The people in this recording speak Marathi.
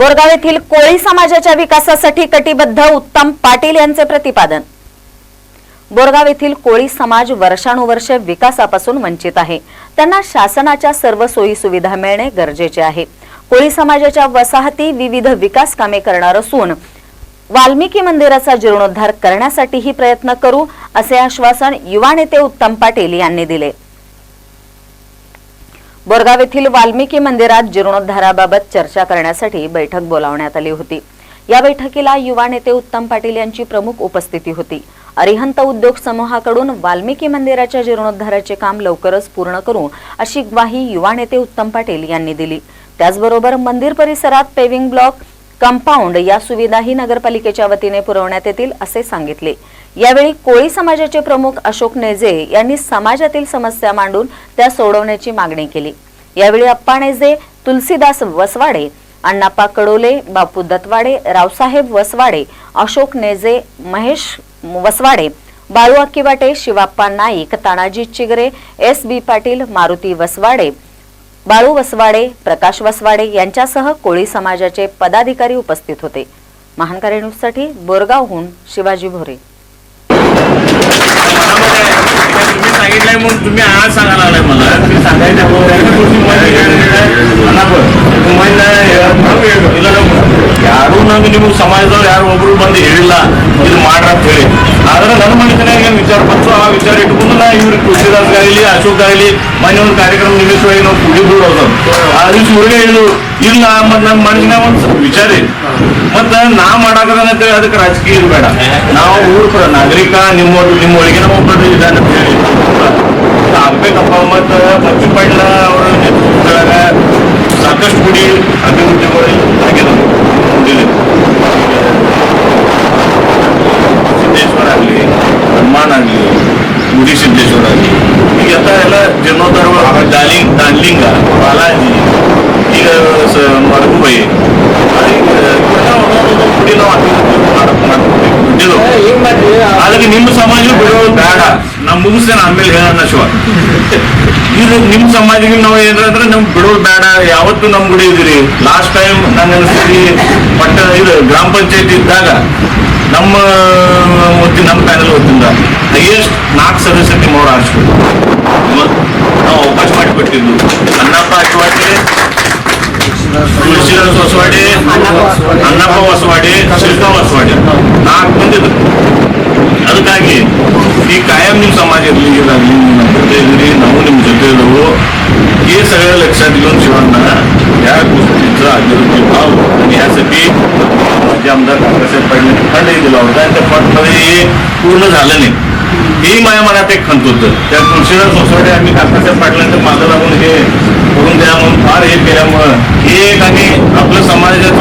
बोरगाव येथील कोळी समाजाच्या विकासासाठी कटिबद्ध उत्तम पाटील यांचे प्रतिपादन. बोरगाव येथील कोळी समाज वर्षानुवर्षे विकासापासून वंचित आहे. त्यांना शासनाच्या सर्व सोयी सुविधा मिळणे गरजेचे आहे. कोळी समाजाच्या वसाहती विविध विकास कामे करणार असून वाल्मिकी मंदिराचा जीर्णोद्धार करण्यासाठीही प्रयत्न करू असे आश्वासन युवा नेते उत्तम पाटील यांनी दिले. बोरगाव येथील वाल्मिकी मंदिरात जीर्णोद्धाराबाबत चर्चा करण्यासाठी बैठक बोलावण्यात आली होती. या बैठकीला युवा नेते उत्तम पाटील यांची प्रमुख उपस्थिती होती. अरिहंत उद्योग समूहाकडून वाल्मिकी मंदिराच्या जीर्णोद्धाराचे काम लवकरच पूर्ण करू अशी ग्वाही युवा नेते उत्तम पाटील यांनी दिली. त्याचबरोबर मंदिर परिसरात पेविंग ब्लॉक कंपाऊंड या सुविधाही नगरपालिकेच्या वतीने पुरवण्यात येतील असे सांगितले. यावेळी कोळी समाजाचे प्रमुख अशोक नेजे यांनी समाजातील समस्या मांडून त्या सोडवण्याची मागणी केली. यावेळी अप्पा नेजे तुलसीदास वसवाडे अण्णाप्पा कडोले बापू दत्वाडे रावसाहेब वसवाडे अशोक नेजे महेश वसवाडे बाळू अक्कीवाटे शिवाप्पा नाईक तानाजी चिगरे एस बी पाटील मारुती वसवाडे बाळू वसवाडे प्रकाश वसवाडे यांच्यासह कोळी समाजाचे पदाधिकारी उपस्थित होते महानकारी न्यूजसाठी बोरगावहून शिवाजी भोरे तुम्ही सांगितलंय म्हणून तुम्ही आज सांगायला लागलाय मला मी सांगायचं ಯಾರು ನಂಗೆ ನಿಮಗೆ ಸಮಾಜದವ್ರು ಯಾರು ಒಬ್ರು ಬಂದು ಹೇಳಿಲ್ಲ ಇದು ಮಾಡ್ರ ವಿಚಾರ ಬಂತು ಆ ವಿಚಾರ ಇಟ್ಕೊಂಡು ನಾ ಇವ್ರಿಗೆ ತುಳಸಿದಾಸ್ ಆಗಲಿ ಅಶೋಕ್ ಆಗಲಿ ಮೊನ್ನೆ ಒಂದು ಕಾರ್ಯಕ್ರಮ ನಿಲ್ಲಿಸುವಾಗಿ ನಾವು ಕುಡಿದ್ರು ಅದು ಆ ದಿವ್ಸ ಇಲ್ಲ ಮತ್ ನನ್ನ ಮನಸ್ಸಿನ ಒಂದು ವಿಚಾರ ಇದೆ ಮತ್ತೆ ನಾ ಮಾಡಾಕದಂತೇಳಿ ಅದಕ್ಕೆ ರಾಜಕೀಯ ಬೇಡ. ನಾವು ಊರು ನಾಗರಿಕ, ನಿಮ್ಮ ನಿಮ್ಮ ಒಳಗಿನ ಒಬ್ಬರು ಇದ್ದಾನೆ ಅಂತ ಹೇಳಿ. ಆಗ್ಬೇಕಪ್ಪ, ಮತ್ತ ಮಂಜು ಪಾಟೀಲ ಅವರ ನೇತೃತ್ವದೊಳಗ ಸಾಕಷ್ಟು ಗುಡಿ ಅಭಿವೃದ್ಧಿಗಳು ಆಗಿದಾವೆ ಇಲ್ಲಿ ಸಿದ್ದೇಶ್ವರ ಆಗಲಿ ಹನುಮಾನ್ ಆಗಲಿ ಗುಡಿ ಸಿದ್ದೇಶ್ವರ ಆಗಲಿ ಈಗ ಎಲ್ಲ ಎಲ್ಲ ಜೀರ್ಣೋದ್ಧಾರ ಡಾಲಿಂಗ್ ದಾನ್ಲಿಂಗ ಬಾಲಾಜಿ ಈಗ ಮರಗುಬೈ. ಗುಡಿ ನಾವು ಅಭಿವೃದ್ಧಿ ಮಾಡ್ಕೊಬೇಕು ಅದಕ್ಕೆ ನಿಮ್ಮ ಸಮಾಜ ಬಿಡೋದು ಬೇಡ. ನಾ ಮುಗಿಸ್ತೇನೆ ಆಮೇಲೆ ಹೇಳೋಣ ಶಿವ. ಇದು ನಿಮ್ಮ ಸಮಾಜಕ್ಕೆ ನಾವು ಏನಂದ್ರೆ ನಮ್ಗೆ ಬಿಡೋದು ಬೇಡ. ಯಾವತ್ತು ನಮ್ ಗುಡಿ ಇದ್ರಿ ಲಾಸ್ಟ್ ಟೈಮ್ ಅನಿಸ್ತೀರಿ ಪಟ್ಟ ಇದು ಗ್ರಾಮ ಪಂಚಾಯತಿ ಇದ್ದಾಗ ನಮ್ಮ ವತಿ ನಮ್ಮ ಪ್ಯಾನಲ್ ವತಿಯಿಂದ ಹೈಯೆಸ್ಟ್ ನಾಲ್ಕು ಸದಸ್ಯರು ನಿಮ್ಮವ್ರು ಆರಿಸ್ಬೇಕು ನಾವು ಅವಕಾಶ ಮಾಡಿಕೊಟ್ಟಿದ್ದು ಅನ್ನಪ್ಪ ಅಕ್ವಾಟಿ ತುಳಸಿದಾಸ್ ಹೊಸವಾಡಿ ಅನ್ನಪ್ಪ ಹೊಸವಾಡಿ ಶಿಲ್ಪ ಹೊಸವಾಡಿ ನಾಲ್ಕು ಮಂದಿ ಇದ್ರು. ಅದಕ್ಕಾಗಿ ಈ ಕಾಯಂ ನಿಮ್ಮ समाज इरली लागली ನಿಮ್ಮ ಜೊತೆ ಇದ್ರಿ ನಾವು ನಿಮ್ಮ ಜೊತೆ ಇದ್ದವು हे सगळं लक्षात घेऊन शिवांना या गोष्टीचा अभिवृद्धी व्हावं आणि यासाठी माझे आमदार काकासाहेब पाटील म्हणजे पूर्ण झालं नाही. ही माझ्या मनात एक खंत होतं. त्या तुळशीदास सोसायटी आम्ही काकासाहेब पाटलांच्या माझं लागून हे करून द्या म्हणून फार हे केल्यामुळं हे एक आणि आपलं समाजाचं